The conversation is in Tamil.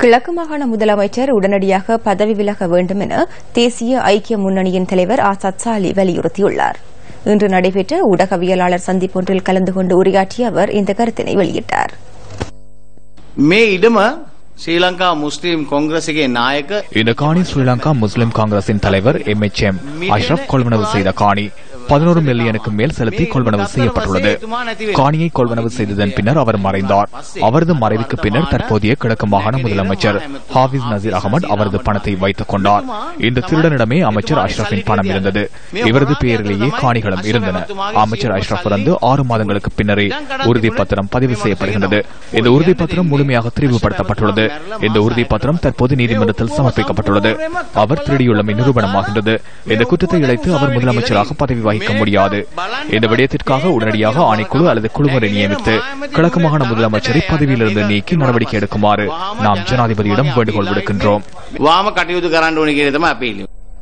கிழக்கு மாகாண முதலமைச்சர் உடனடியாக பதவி விலக வேண்டும் என தேசிய ஐக்கிய முன்னணியின் தலைவர் ஆசாத் சாலி வலியுறுத்தியுள்ளார். இன்று நடைபெற்ற ஊடகவியலாளர் சந்திப்பொன்றில் கலந்து கொண்டு உரையாற்றிய அவர் இந்த கருத்தினை வெளியிட்டார். ஸ்ரீலங்கா முஸ்லிம் காங்கிரசுக்கு நாயக்க இந்த காணி ஸ்ரீலங்கா முஸ்லிம் காங்கிரசின் தலைவர் எம் எச் எம் அஷ்ரப் கொள்வனவு செய்த காணி பதினோரு மில்லியனுக்கு மேல் செலுத்தி கொள்வனவு செய்யப்பட்டுள்ளது. காணியை கொள்வனவு செய்ததன் பின்னர் அவர் மறைந்தார். அவரது மறைவுக்கு பின்னர் தற்போதைய கிழக்கு மாகாண முதலமைச்சர் ஹாபிஸ் நசீர் அகமது அவரது பணத்தை வைத்துக் கொண்டார். இந்த திருடனிடமே அமைச்சர் அஷ்ரஃபின் பணம் இருந்தது. இவரது பெயரிலேயே காணிகளும் இருந்தன. அமைச்சர் அஷ்ரஃப் இறந்து ஆறு மாதங்களுக்கு பின்னரே உறுதிப்பத்திரம் பதிவு செய்யப்படுகின்றது. இந்த உறுதிப்பத்திரம் முழுமையாக தெரிவுபடுத்தப்பட்டுள்ளது. இந்த உறுதிப்பத்திரம் தற்போது நீதிமன்றத்தில் சமர்ப்பிக்கப்பட்டுள்ளது. அவர் திருடியுள்ளமை நிரூபணமாகின்றது. இந்த குற்றத்தை இழைத்து அவர் முதலமைச்சராக பதவி வைக்க முடியாது. இந்த விடயத்திற்காக உடனடியாக ஆணைக்குழு அல்லது குழுவரை நியமித்து கிழக்கு மாகாண முதலமைச்சரை பதவியிலிருந்து நீக்கி நடவடிக்கை எடுக்குமாறு நாம் ஜனாதிபதியிடம் வேண்டுகோள் விடுக்கின்றோம்.